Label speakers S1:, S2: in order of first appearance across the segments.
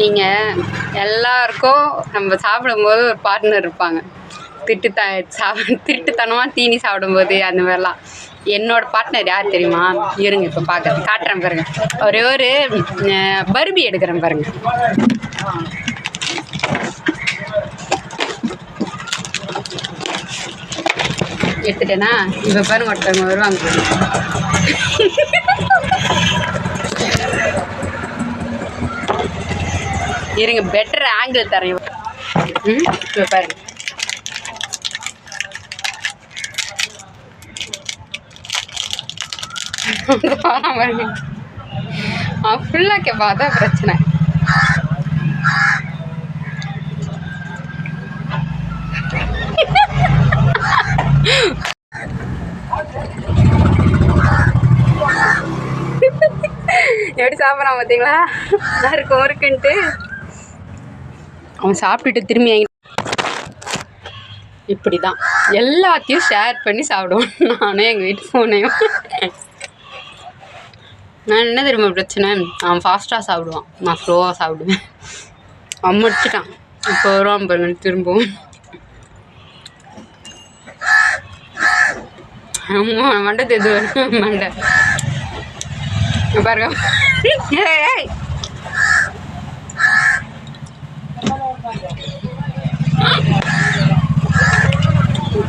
S1: நீங்கள் எல்லாருக்கும் நம்ம சாப்பிடும்போது ஒரு பார்ட்னர் இருப்பாங்க. திட்டு த சா திருட்டுத்தனமாக தீனி சாப்பிடும்போது அந்த மாதிரிலாம். என்னோட பார்ட்னர் யார் தெரியுமா? இருங்க இப்போ பார்க்க காட்டுறேன் பாருங்க. ஒரே ஒரு பருபி பர்பி எடுக்கிறேன் பாருங்க. எடுத்துட்டேன்னா இப்போ பாருங்க ஒருத்தவங்க வருவாங்க. இருங்க பெட்டர் ஆங்கிள் தரேன். ம் இப்போ பாருங்க. ஃபுல்லாக கேட்பா அதான் பிரச்சனை. எப்படி சாப்பிட்றான் பார்த்தீங்களா நறுக்கு முறுக்குன்ட்டு அவன் சாப்பிட்டுட்டு திரும்பி இப்படி தான் எல்லாத்தையும் ஷேர் பண்ணி சாப்பிடுவான் நானும் எங்கள் வீட்டு ஃபோனையும் நான் என்ன தெரியுமா பிரச்சனை? அவன் ஃபாஸ்ட்டாக சாப்பிடுவான். நான் ஸ்லோவாக சாப்பிடுவேன். அவன் முடிச்சுட்டான். இப்போ வருவான் பாருங்க திரும்பவும். அம்மா மண்டை தெது மண்டை. பாருங்க.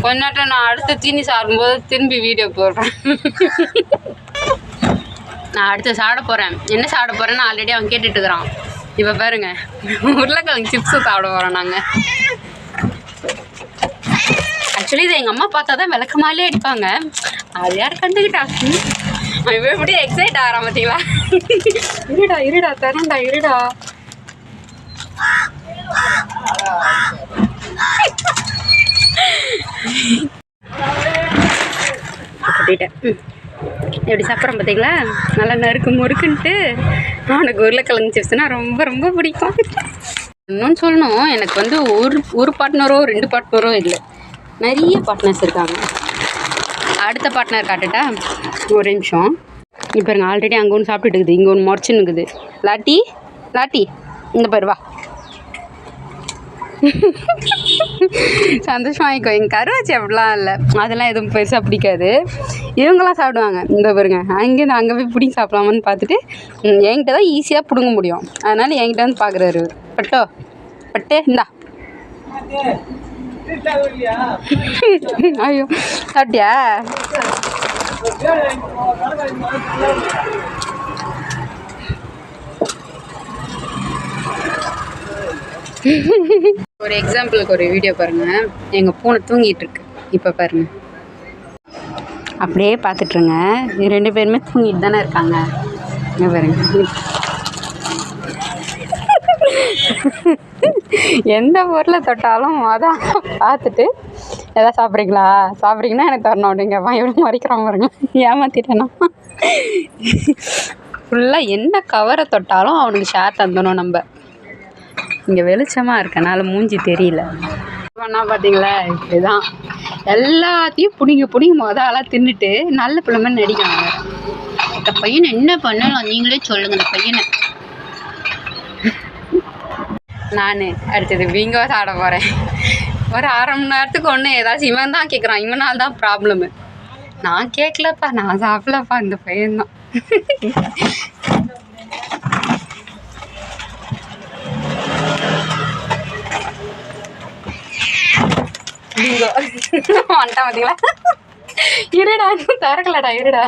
S1: ஏய், கொஞ்ச நேரம் நான் அடுத்த தீனி சாப்பிடும்போது திரும்பி வீடியோ போடுறேன். நான் அடுத்து சாப்பிட போகிறேன் என்ன சாப்பிட போகிறேன்னு ஆல்ரெடி அவன் கேட்டுட்டு இருக்கிறான். இப்போ பாருங்க. உருளைக்கிழங்கு சிப்ஸு சாப்பிட போகிறோம் நாங்கள் ஆக்சுவலி இதை எங்கள் அம்மா பார்த்தா தான் விளக்கமாலே அடிப்பாங்க அது யார் கண்டுக்கிட்டா அவன் எப்படி எக்ஸைட் ஆகிறான் பார்த்தீங்களா இருடா இருடா தரேன்டா இருடா. கொட்டிட்டேன் எப்படி சாப்பிட்றேன் பார்த்தீங்களா? நல்லா நறுக்கு முறுக்குன்ட்டு அவனுக்கு உருளைக்கிழங்கு சிப்ஸ்னா ரொம்ப ரொம்ப பிடிக்கும். இன்னொன்று சொல்லணும் எனக்கு வந்து ஒரு ஒரு பார்ட்னரோ ரெண்டு பார்ட்னரோ இல்லை. நிறைய பார்ட்னர்ஸ் இருக்காங்க. அடுத்த பார்ட்னர் காட்டுட்டா ஒரு நிமிஷம். இப்போ பாருங்க ஆல்ரெடி அங்கே ஒன்று சாப்பிட்டுட்டு இருக்குது இங்கே ஒன்று முறைச்சுன்னு இருக்குது. லாட்டி லாட்டி இந்த பாரு வா. சந்தோஷம் வாங்கிக்கோ எங்கள் கருவாச்சி அப்படிலாம் இல்லை. அதெல்லாம் எதுவும் பெருசாக பிடிக்காது. இவங்களாம் சாப்பிடுவாங்க. இந்த பாருங்க. அங்கேருந்து அங்கே போய் பிடிங்கி சாப்பிடலாமான்னு பார்த்துட்டு என்கிட்ட தான் ஈஸியாக பிடுங்க முடியும். அதனால் என்கிட்ட வந்து பார்க்குறாரு. பட்டோ. பட்டே இந்தா. ஐயோ சாப்பிட்டியா? ஒரு எக்ஸாம்பிளுக்கு ஒரு வீடியோ பாருங்க. எங்கள் பூனை தூங்கிட்டு இருக்கு இப்போ பாருங்க. அப்படியே பார்த்துட்ருங்க ரெண்டு பேருமே தூங்கிட்டு தானே இருக்காங்க. இங்க பாருங்க. எந்த பொருளை தொட்டாலும் அதான் பார்த்துட்டு எதாவது சாப்பிட்றீங்களா? சாப்பிட்றீங்கன்னா எனக்கு தரணும் அப்படிங்க. எவ்வளோ மறைக்கிறான் பாருங்க. ஏமாத்திட்டேனா? ஃபுல்லாக என்ன கவரை தொட்டாலும் அவனுக்கு ஷேர் தந்தணும் நம்ம. இங்கே வெளிச்சமாக இருக்கனால மூஞ்சி தெரியல. பண்ணா பார்த்தீங்களா இப்படிதான் எல்லாத்தையும் பிடிங்க பிடிங்க மொத ஆளாக தின்னுட்டு நல்ல பிள்ளை மாதிரி நடிக்கிறாங்க. இந்த பையனை என்ன பண்ணலாம்? நீங்களே சொல்லுங்க இந்த பையனை. நான் அடுத்தது பிங்கோ சாப்பிட போகிறேன் ஒரு அரை மணி நேரத்துக்கு ஒன்று ஏதாச்சும் இவன் தான் கேட்குறான் இவனால் தான் ப்ராப்ளமு நான் கேட்கலப்பா நான் சாப்பிடலப்பா இந்த பையன்தான். பிங்கோ பார்த்தீங்களா இருடா இன்னும் திறக்கலடா இருடா.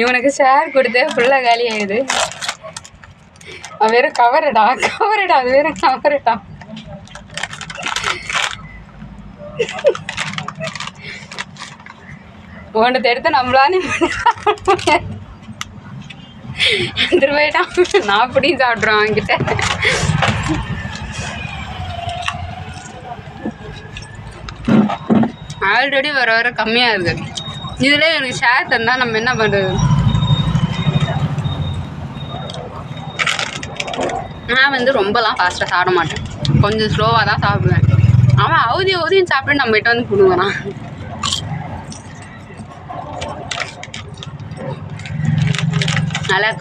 S1: இவனுக்கு ஷேர் கொடுத்து ஃபுல்லாக காலி ஆயிடுது. அவன் வெறும் கவரடா கவரடா அது வெறும் கவரடா ஒன்று எடுத்து நம்மளானே எடுத்துட்டு நான் அப்படியும் சாப்பிட்றோம் அவங்கிட்ட ஆல்ரெடி வர வர கம்மியாக இருக்குது இதில் எனக்கு ஷேர் தந்தால் நம்ம என்ன பண்ணுறது நான் வந்து ரொம்பலாம் ஃபாஸ்ட்டாக சாப்பிட மாட்டேன். கொஞ்சம் ஸ்லோவாக தான் சாப்பிடுவேன். அவன் அவதி அவதியும் சாப்பிட்டு நம்மகிட்ட வந்து பிடுங்குறான். அதனால்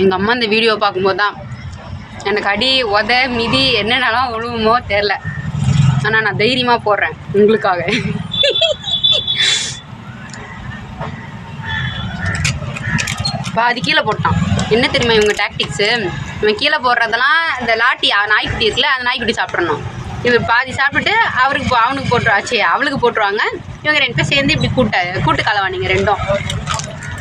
S1: எங்கள் அம்மா இந்த வீடியோ பார்க்கும்போது தான் எனக்கு அடி உத மிதி என்னென்னலாம் விழுவுமோ தெரில ஆனால் நான் தைரியமாக போடுறேன் உங்களுக்காக. பாதி கீழே போட்டான். என்ன தெரியுமா இவங்க டாக்டிக்ஸு இவன் கீழே போடுறதெல்லாம் இந்த லாட்டி நாய்க்குட்டி இருக்குல்ல அந்த நாய்க்குட்டி சாப்பிட்றணும் இவன் பாதி சாப்பிட்டு அவருக்கு அவனுக்கு போட்டுருவாச்சு அவளுக்கு போட்டுருவாங்க. இவங்க ரெண்டு பேரும் சேர்ந்து இப்படி கூட்ட கூட்டு கலவானிங்க ரெண்டும்.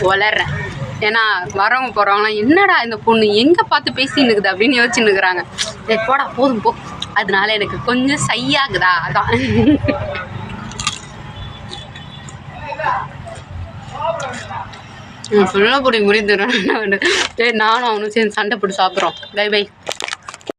S1: வளர்றேன் ஏன்னா வரவங்க போகிறவங்களாம் என்னடா இந்த பொண்ணு? எங்கே பார்த்து பேசின்னுக்குது? அப்படின்னு யோசிச்சுன்னு இருக்கிறாங்க சரி போடா போதும் போ. அதனால எனக்கு கொஞ்சம் சையாகுதா? அதான். ஃபுல்லாக போய் முடிந்துடுறேன் நானும் அவனும் சேர்ந்து சண்டை போட்டு சாப்பிட்றோம். Bye bye.